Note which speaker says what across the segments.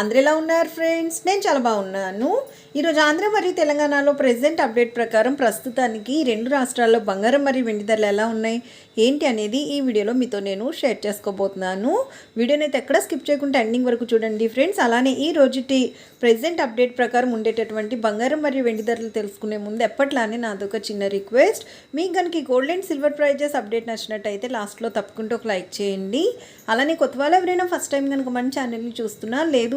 Speaker 1: అందరు ఎలా ఉన్నారు ఫ్రెండ్స్? నేను చాలా బాగున్నాను. ఈరోజు ఆంధ్ర మరియు తెలంగాణలో ప్రెసెంట్ అప్డేట్ ప్రకారం ప్రస్తుతానికి రెండు రాష్ట్రాల్లో బంగారం మరియు వెండి ధరలు ఎలా ఉన్నాయి? ఏంటి అనేది ఈ వీడియోలో మీతో నేను షేర్ చేసుకోబోతున్నాను. వీడియోని అయితే ఎక్కడ స్కిప్ చేయకుండా ఎండింగ్ వరకు చూడండి ఫ్రెండ్స్. అలానే ఈ రోజుటి ప్రెసెంట్ అప్డేట్ ప్రకారం ఉండేటటువంటి బంగారం మరియు వెండి ధరలు తెలుసుకునే ముందు ఎప్పట్లానే నాదొక చిన్న రిక్వెస్ట్. మీకు కనుక gold and silver prizes update నచ్చినట్టయితే లాస్ట్లో తప్పకుండా ఒక లైక్ చేయండి. అలానే కొత్త వాళ్ళు ఎవరైనా ఫస్ట్ టైం కనుక మన ఛానల్ని చూస్తున్నా లేదు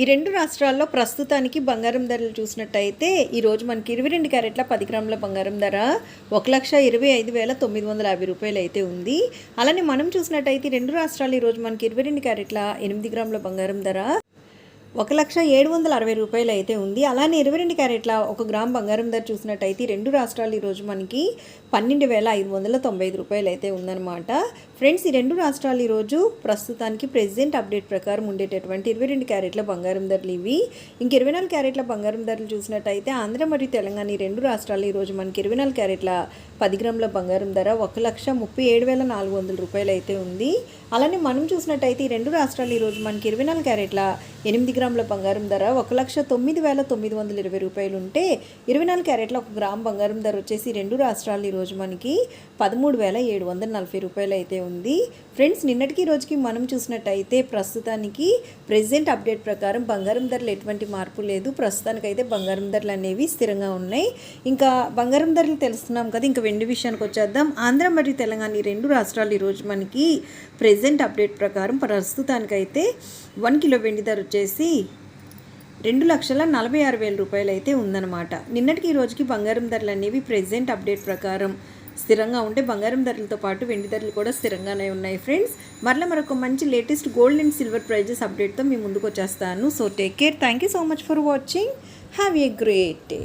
Speaker 1: ఈ రెండు రాష్ట్రాల్లో ప్రస్తుతానికి బంగారం ధరలు చూసినట్టయితే ఈరోజు మనకి ఇరవై రెండు క్యారెట్ల పది గ్రాముల బంగారం ధర ఒక లక్ష ఇరవై ఐదు వేల తొమ్మిది వందల యాభై రూపాయలు అయితే ఉంది. అలానే మనం చూసినట్టయితే రెండు రాష్ట్రాలు ఈరోజు మనకి ఇరవై రెండు క్యారెట్ల ఎనిమిది గ్రాముల బంగారం ధర ఒక లక్ష ఏడు వందల అరవై రూపాయలు అయితే ఉంది. అలానే ఇరవై రెండు క్యారెట్ల ఒక గ్రామ్ బంగారం ధర చూసినట్టయితే రెండు రాష్ట్రాలు ఈరోజు మనకి పన్నెండు వేల ఐదు వందల తొంభై ఐదు రూపాయలు అయితే ఉందన్నమాట. ఫ్రెండ్స్ ఈ రెండు రాష్ట్రాలు ఈరోజు ప్రస్తుతానికి ప్రెసిడెంట్ అప్డేట్ ప్రకారం ఉండేటటువంటి ఇరవై రెండు క్యారెట్ల బంగారం ధరలు ఇవి. ఇంక ఇరవై నాలుగు క్యారెట్ల బంగారం ధరలు చూసినట్టయితే ఆంధ్ర మరియు తెలంగాణ ఈ రెండు రాష్ట్రాలు ఈరోజు మనకి ఇరవై నాలుగు క్యారెట్ల పది గ్రాముల బంగారం ధర ఒక లక్ష ముప్పై ఏడు వేల నాలుగు వందల రూపాయలు అయితే ఉంది. అలానే మనం చూసినట్టయితే ఈ రెండు రాష్ట్రాలు ఈరోజు మనకి ఇరవై నాలుగు క్యారెట్ల ఎనిమిది గ్రాముల బంగారం ధర ఒక లక్ష తొమ్మిది వేల తొమ్మిది వందల ఇరవై రూపాయలు ఉంటే ఇరవై నాలుగు క్యారెట్ల ఒక గ్రామ్ బంగారం ధర వచ్చేసి రెండు రాష్ట్రాలు ఈరోజు మనకి పదమూడు వేల ఏడు వందల నలభై రూపాయలు అయితే ఉంది. ఫ్రెండ్స్ నిన్నటికి రోజుకి మనం చూసినట్టయితే ప్రస్తుతానికి ప్రెసెంట్ అప్డేట్ ప్రకారం బంగారం ధరలు ఎటువంటి మార్పు లేదు. ప్రస్తుతానికైతే బంగారం ధరలు అనేవి స్థిరంగా ఉన్నాయి. ఇంకా బంగారం ధరలు తెలుస్తున్నాం కదా ఇంకా వెండి విషయానికి వచ్చేద్దాం. ఆంధ్ర మరియు తెలంగాణ ఈ రెండు రాష్ట్రాలు ఈరోజు మనకి ప్రెసెంట్ అప్డేట్ ప్రకారం ప్రస్తుతానికైతే వన్ కిలో వెండి ధర వచ్చేసి రెండు లక్షల నలభై ఆరు వేల రూపాయలు అయితే ఉందన్నమాట. నిన్నటికి ఈ రోజుకి బంగారం ధరలు అనేవి ప్రెసెంట్ అప్డేట్ ప్రకారం స్థిరంగా ఉంటే బంగారం ధరలతో పాటు వెండి ధరలు కూడా స్థిరంగానే ఉన్నాయి ఫ్రెండ్స్ మరలా మరొక మంచి latest gold and silver prizes అప్డేట్తో మీ ముందుకు వచ్చేస్తాను. So take care thank you so much for watching have a great day